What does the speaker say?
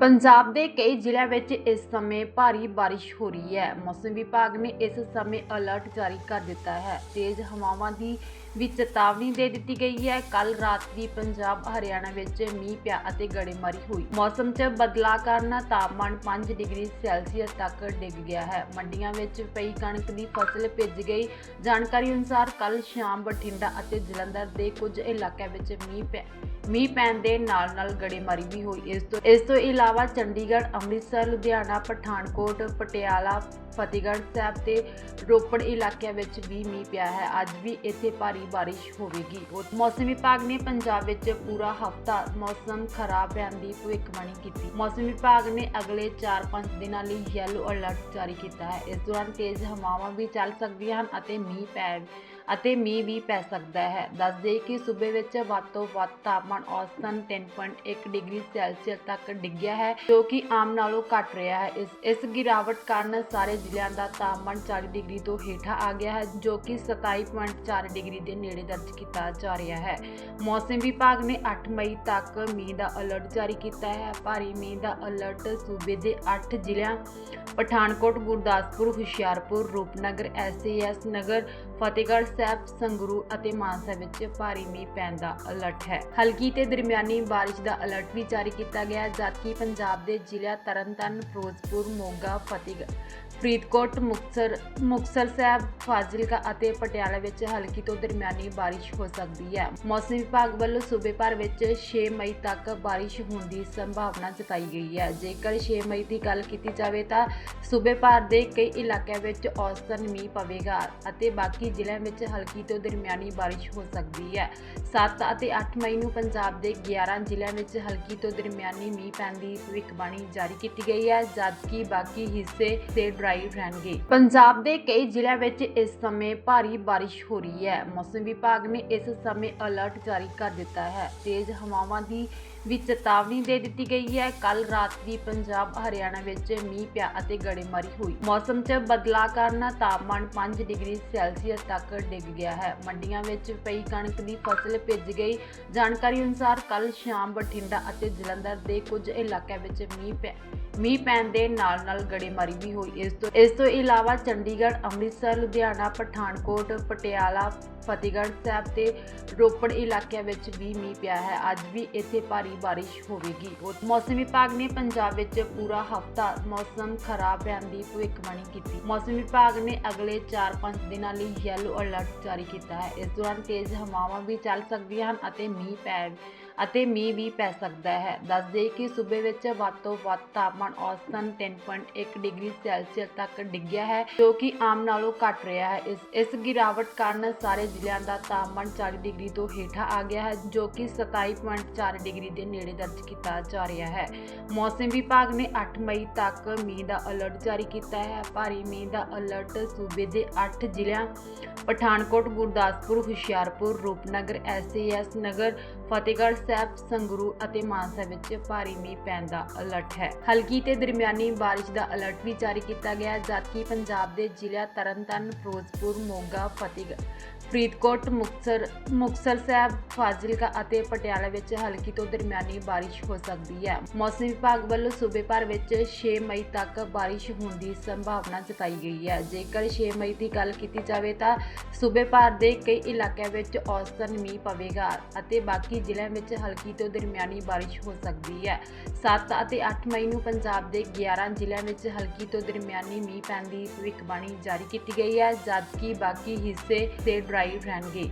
ਪੰਜਾਬ ਦੇ ਕਈ ਜ਼ਿਲ੍ਹਿਆਂ ਵਿੱਚ ਇਸ ਸਮੇਂ ਭਾਰੀ ਬਾਰਿਸ਼ ਹੋ ਰਹੀ ਹੈ। ਮੌਸਮ ਵਿਭਾਗ ਨੇ ਇਸ ਸਮੇਂ ਅਲਰਟ ਜਾਰੀ ਕਰ ਦਿੱਤਾ ਹੈ। ਤੇਜ਼ ਹਵਾਵਾਂ ਦੀ ਵੀ ਚੇਤਾਵਨੀ ਦੇ ਦਿੱਤੀ ਗਈ ਹੈ। ਕੱਲ ਰਾਤ ਦੀ ਪੰਜਾਬ, ਹਰਿਆਣਾ ਵਿੱਚ ਮੀਂਹ ਪਿਆ ਅਤੇ ਗੜੇਮਾਰੀ ਹੋਈ। ਮੌਸਮ 'ਚ ਬਦਲਾਅ ਕਾਰਨ ਤਾਪਮਾਨ 5 ਡਿਗਰੀ ਸੈਲਸੀਅਸ ਤੱਕ ਡਿੱਗ ਗਿਆ ਹੈ। ਮੰਡੀਆਂ ਵਿੱਚ ਪਈ ਕਣਕ ਦੀ ਫਸਲ ਭਿੱਜ ਗਈ। ਜਾਣਕਾਰੀ ਅਨੁਸਾਰ ਕੱਲ ਸ਼ਾਮ ਬਠਿੰਡਾ ਅਤੇ ਜਲੰਧਰ ਦੇ ਕੁਝ ਇਲਾਕਿਆਂ ਵਿੱਚ ਮੀਂਹ ਪਿਆ। ਮੀਂਹ ਪੈਣ ਦੇ ਨਾਲ ਨਾਲ ਗੜੇਮਾਰੀ ਵੀ ਹੋਈ। ਇਸ ਤੋਂ ਇਸ ਤੋਂ ਇਲਾਵਾ ਚੰਡੀਗੜ੍ਹ, ਅੰਮ੍ਰਿਤਸਰ, ਲੁਧਿਆਣਾ, ਪਠਾਨਕੋਟ, ਪਟਿਆਲਾ, ਫਤਿਹਗੜ੍ਹ ਸਾਹਿਬ ਤੇ ਰੋਪੜ ਇਲਾਕਿਆਂ ਵਿੱਚ ਵੀ ਮੀਂਹ ਪਿਆ ਹੈ। ਅੱਜ ਵੀ ਇੱਥੇ ਭਾਰੀ ਬਾਰਿਸ਼ ਹੋਵੇਗੀ। ਮੌਸਮ ਵਿਭਾਗ ਨੇ ਪੰਜਾਬ ਵਿੱਚ ਪੂਰਾ ਹਫਤਾ ਮੌਸਮ ਖਰਾਬ ਰਹਿਣ ਦੀ ਭਵਿੱਖਬਾਣੀ ਕੀਤੀ। ਮੌਸਮ ਵਿਭਾਗ ਨੇ ਅਗਲੇ 4-5 ਦਿਨਾਂ ਲਈ ਯੈਲੋ ਅਲਰਟ ਜਾਰੀ ਕੀਤਾ ਹੈ। ਇਸ ਦੌਰਾਨ ਤੇਜ਼ ਹਵਾਵਾਂ ਵੀ ਚੱਲ ਸਕਦੀਆਂ ਹਨ ਅਤੇ ਮੀਂਹ ਪੈ ਅਤੇ ਮੀਂਹ ਵੀ ਪੈ ਸਕਦਾ ਹੈ। ਦੱਸ ਦੇਈਏ ਕਿ ਸੂਬੇ ਵਿੱਚ ਵੱਧ ਤੋਂ ਵੱਧ ਤਾਪਮਾਨ ਔਸਤਨ 10.1 ਡਿਗਰੀ ਸੈਲਸੀਅਸ ਤੱਕ ਡਿੱਗਿਆ ਹੈ, ਜੋ ਕਿ ਆਮ ਨਾਲੋਂ ਘੱਟ ਰਿਹਾ ਹੈ। ਇਸ ਇਸ ਗਿਰਾਵਟ ਕਾਰਨ ਸਾਰੇ ਜ਼ਿਲ੍ਹਿਆਂ ਦਾ ਤਾਪਮਾਨ 40 ਡਿਗਰੀ ਤੋਂ ਹੇਠਾਂ ਆ ਗਿਆ ਹੈ, ਜੋ ਕਿ 27.4 ਡਿਗਰੀ ਦੇ ਨੇੜੇ ਦਰਜ ਕੀਤਾ ਜਾ ਰਿਹਾ ਹੈ। ਮੌਸਮ ਵਿਭਾਗ ਨੇ 8 ਮਈ ਤੱਕ ਮੀਂਹ ਦਾ ਅਲਰਟ ਜਾਰੀ ਕੀਤਾ ਹੈ। ਭਾਰੀ ਮੀਂਹ ਦਾ ਅਲਰਟ ਸੂਬੇ ਦੇ 8 ਜ਼ਿਲ੍ਹਿਆਂ ਪਠਾਨਕੋਟ, ਗੁਰਦਾਸਪੁਰ, ਹੁਸ਼ਿਆਰਪੁਰ, ਰੂਪਨਗਰ, ਐਸਏਐਸ ਨਗਰ, ਫਤਿਹਗੜ੍ਹ ਸਾਹਿਬ ਸੰਗਰੂਰ ਅਤੇ ਮਾਨਸਾ ਵਿੱਚ ਭਾਰੀ ਮੀਂਹ ਪੈਣ ਦਾ ਅਲਰਟ ਹੈ। ਹਲਕੀ ਤੇ ਦਰਮਿਆਨੀ ਬਾਰਿਸ਼ ਦਾ ਅਲਰਟ ਵੀ ਜਾਰੀ ਕੀਤਾ ਗਿਆ, ਜਦਕਿ ਪੰਜਾਬ ਦੇ ਜ਼ਿਲ੍ਹਿਆਂ ਤਰਨਤਾਰਨ, ਫਿਰੋਜ਼ਪੁਰ, ਮੋਗਾ, ਫਤਿਹਗੜ੍ਹ ਫਰੀਦਕੋਟ, ਮੁਕਤਸਰ ਮੁਕਤਸਰ ਸਾਹਿਬ, ਫਾਜ਼ਿਲਕਾ ਅਤੇ ਪਟਿਆਲਾ ਵਿੱਚ ਹਲਕੀ ਤੋਂ ਦਰਮਿਆਨੀ ਬਾਰਿਸ਼ ਹੋ ਸਕਦੀ ਹੈ। ਮੌਸਮ ਵਿਭਾਗ ਵੱਲੋਂ ਸੂਬੇ ਭਰ ਵਿੱਚ 6 ਮਈ ਤੱਕ ਬਾਰਿਸ਼ ਹੋਣ ਦੀ ਸੰਭਾਵਨਾ ਜਤਾਈ ਗਈ ਹੈ। ਜੇਕਰ 6 ਮਈ ਦੀ ਗੱਲ ਕੀਤੀ ਜਾਵੇ ਤਾਂ ਸੂਬੇ ਭਰ ਦੇ ਕਈ ਇਲਾਕਿਆਂ ਵਿੱਚ ਔਸਤਨ ਮੀਂਹ ਪਵੇਗਾ ਅਤੇ ਬਾਕੀ ਜ਼ਿਲ੍ਹਿਆਂ ਵਿੱਚ ਹਲਕੀ ਤੋਂ ਦਰਮਿਆਨੀ ਬਾਰਿਸ਼ ਹੋ ਸਕਦੀ ਹੈ। 7 ਅਤੇ 8 ਮਈ ਨੂੰ ਪੰਜਾਬ ਦੇ 11 ਜ਼ਿਲ੍ਹਿਆਂ ਵਿੱਚ ਹਲਕੀ ਤੋਂ ਦਰਮਿਆਨੀ ਮੀਂਹ ਪੈਣ ਦੀ ਭਵਿੱਖਬਾਣੀ ਜਾਰੀ ਕੀਤੀ ਗਈ ਹੈ, ਜਦਕਿ ਬਾਕੀ ਹਿੱਸੇ ਤੇ ਡਰਾਈ ਰਹਿਣਗੇ। ਪੰਜਾਬ ਦੇ ਕਈ ਜ਼ਿਲ੍ਹਿਆਂ ਵਿੱਚ ਇਸ ਸਮੇਂ ਭਾਰੀ ਬਾਰਿਸ਼ ਹੋ ਰਹੀ ਹੈ। ਮੌਸਮ ਵਿਭਾਗ ਨੇ ਇਸ ਸਮੇਂ ਅਲਰਟ ਜਾਰੀ ਕਰ ਦਿੱਤਾ ਹੈ। ਤੇਜ਼ ਹਵਾਵਾਂ ਦੀ ਵੀ ਚੇਤਾਵਨੀ ਦੇ ਦਿੱਤੀ ਗਈ ਹੈ। ਕੱਲ ਰਾਤ ਵੀ ਪੰਜਾਬ, ਹਰਿਆਣਾ ਵਿੱਚ ਮੀਂਹ ਪਿਆ ਅਤੇ ਗੜੇਮਾਰੀ ਹੋਈ। ਮੌਸਮ 'ਚ ਬਦਲਾਅ ਕਾਰਨ ਤਾਪਮਾਨ 5 ਡਿਗਰੀ ਸੈਲਸੀਅਸ ਤੱਕ ਡਿੱਗ ਗਿਆ ਹੈ। ਮੰਡੀਆਂ ਵਿੱਚ ਪਈ ਕਣਕ ਦੀ ਫਸਲ ਭਿੱਜ ਗਈ। ਜਾਣਕਾਰੀ ਅਨੁਸਾਰ ਕੱਲ ਸ਼ਾਮ ਬਠਿੰਡਾ ਅਤੇ ਜਲੰਧਰ ਦੇ ਕੁਝ ਇਲਾਕਿਆਂ ਵਿੱਚ ਮੀਂਹ ਪਿਆ ਮੀਂਹ ਪੈਣ ਦੇ ਨਾਲ ਨਾਲ ਗੜੇਮਾਰੀ ਵੀ ਹੋਈ। ਇਸ ਇਸ ਤੋਂ ਇਲਾਵਾ ਚੰਡੀਗੜ੍ਹ, ਅੰਮ੍ਰਿਤਸਰ, ਲੁਧਿਆਣਾ, ਪਠਾਨਕੋਟ, ਪਟਿਆਲਾ, ਫਤਿਹਗੜ੍ਹ ਸਾਹਿਬ ਤੇ ਰੋਪੜ ਇਲਾਕਿਆਂ ਵਿੱਚ ਵੀ ਮੀਂਹ ਪਿਆ ਹੈ। ਅੱਜ ਵੀ ਇੱਥੇ ਭਾਰੀ ਬਾਰਿਸ਼ ਹੋਵੇਗੀ। ਮੌਸਮ ਵਿਭਾਗ ਨੇ ਪੰਜਾਬ ਵਿੱਚ ਪੂਰਾ ਹਫਤਾ ਮੌਸਮ ਖਰਾਬ ਰਹਿਣ ਦੀ ਭਵਿੱਖਬਾਣੀ ਕੀਤੀ। ਮੌਸਮ ਵਿਭਾਗ ਨੇ ਅਗਲੇ 4-5 ਦਿਨਾਂ ਲਈ ਯੈਲੋ ਅਲਰਟ ਜਾਰੀ ਕੀਤਾ ਹੈ। ਇਸ ਦੌਰਾਨ ਤੇਜ਼ ਹਵਾਵਾਂ ਵੀ ਚੱਲ ਸਕਦੀਆਂ ਹਨ ਅਤੇ ਮੀਂਹ ਪੈ ਅਤੇ ਮੀਂਹ ਵੀ ਪੈ ਸਕਦਾ ਹੈ। ਦੱਸ ਦੇਈਏ ਕਿ ਸੂਬੇ ਵਿੱਚ ਵੱਧ ਤੋਂ ਵੱਧ ਤਾਪਮਾਨ ਔਸਤਨ 10.1 ਡਿਗਰੀ ਸੈਲਸੀਅਸ ਤੱਕ ਡਿੱਗਿਆ ਹੈ, ਜੋ ਕਿ ਆਮ ਨਾਲੋਂ ਘੱਟ ਰਿਹਾ ਹੈ। ਇਸ ਇਸ ਗਿਰਾਵਟ ਕਾਰਨ ਸਾਰੇ ਜ਼ਿਲ੍ਹਿਆਂ ਦਾ ਤਾਪਮਾਨ 40 ਡਿਗਰੀ ਤੋਂ ਹੇਠਾਂ ਆ ਗਿਆ ਹੈ, ਜੋ ਕਿ 27.4 ਡਿਗਰੀ ਦੇ ਨੇੜੇ ਦਰਜ ਕੀਤਾ ਜਾ ਰਿਹਾ ਹੈ। ਮੌਸਮ ਵਿਭਾਗ ਨੇ 8 ਮਈ ਤੱਕ ਮੀਂਹ ਦਾ ਅਲਰਟ ਜਾਰੀ ਕੀਤਾ ਹੈ। ਭਾਰੀ ਮੀਂਹ ਦਾ ਅਲਰਟ ਸੂਬੇ ਦੇ 8 ਜ਼ਿਲ੍ਹਿਆਂ ਪਠਾਨਕੋਟ, ਗੁਰਦਾਸਪੁਰ, ਹੁਸ਼ਿਆਰਪੁਰ, ਰੂਪਨਗਰ, ਐਸਏਐਸ ਨਗਰ, ਫਤਿਹਗੜ੍ਹ ਸਾਹਿਬ ਸੰਗਰੂਰ ਅਤੇ ਮਾਨਸਾ ਵਿੱਚ ਭਾਰੀ ਮੀਂਹ ਪੈਣ ਦਾ ਅਲਰਟ ਹੈ। ਹਲਕੀ ਤੇ ਦਰਮਿਆਨੀ ਬਾਰਿਸ਼ ਦਾ ਅਲਰਟ ਵੀ ਜਾਰੀ ਕੀਤਾ ਗਿਆ ਹੈ, ਜਦਕਿ ਪੰਜਾਬ ਦੇ ਜ਼ਿਲ੍ਹਿਆਂ ਤਰਨਤਾਰਨ ਫਿਰੋਜ਼ਪੁਰ ਮੋਗਾ ਫਤਿਹਗੜ੍ਹ ਫਰੀਦਕੋਟ ਮੁਕਤਸਰ ਮੁਕਤਸਰ ਸਾਹਿਬ ਫਾਜ਼ਿਲਕਾ ਅਤੇ ਪਟਿਆਲਾ ਵਿੱਚ ਹਲਕੀ ਤੋਂ ਦਰਮਿਆਨੀ ਬਾਰਿਸ਼ ਹੋ ਸਕਦੀ ਹੈ। ਮੌਸਮ ਵਿਭਾਗ ਵੱਲੋਂ ਸੂਬੇ ਭਰ ਵਿੱਚ 6 ਮਈ ਤੱਕ ਬਾਰਿਸ਼ ਹੋਣ ਦੀ ਸੰਭਾਵਨਾ ਜਤਾਈ ਗਈ ਹੈ। ਜੇਕਰ 6 ਮਈ ਦੀ ਗੱਲ ਕੀਤੀ ਜਾਵੇ ਤਾਂ ਸੂਬੇ ਭਰ ਦੇ ਕਈ ਇਲਾਕਿਆਂ ਵਿੱਚ ਔਸਤਨ ਮੀਂਹ ਪਵੇਗਾ ਅਤੇ ਬਾਕੀ ਜ਼ਿਲ੍ਹਿਆਂ ਵਿੱਚ ਹਲਕੀ ਤੋਂ ਦਰਮਿਆਨੀ ਬਾਰਿਸ਼ ਹੋ ਸਕਦੀ ਹੈ। 7 ਅਤੇ 8 ਮਈ ਨੂੰ ਪੰਜਾਬ ਦੇ 11 ਜ਼ਿਲ੍ਹਿਆਂ ਵਿੱਚ ਹਲਕੀ ਤੋਂ ਦਰਮਿਆਨੀ ਮੀਂਹ ਪੈਣ ਦੀ ਭਵਿੱਖਬਾਣੀ ਜਾਰੀ ਕੀਤੀ ਗਈ ਹੈ, ਜਦਕਿ ਬਾਕੀ ਹਿੱਸੇ ਤੇ ਡਰਾਈ ਰਹਿਣਗੇ।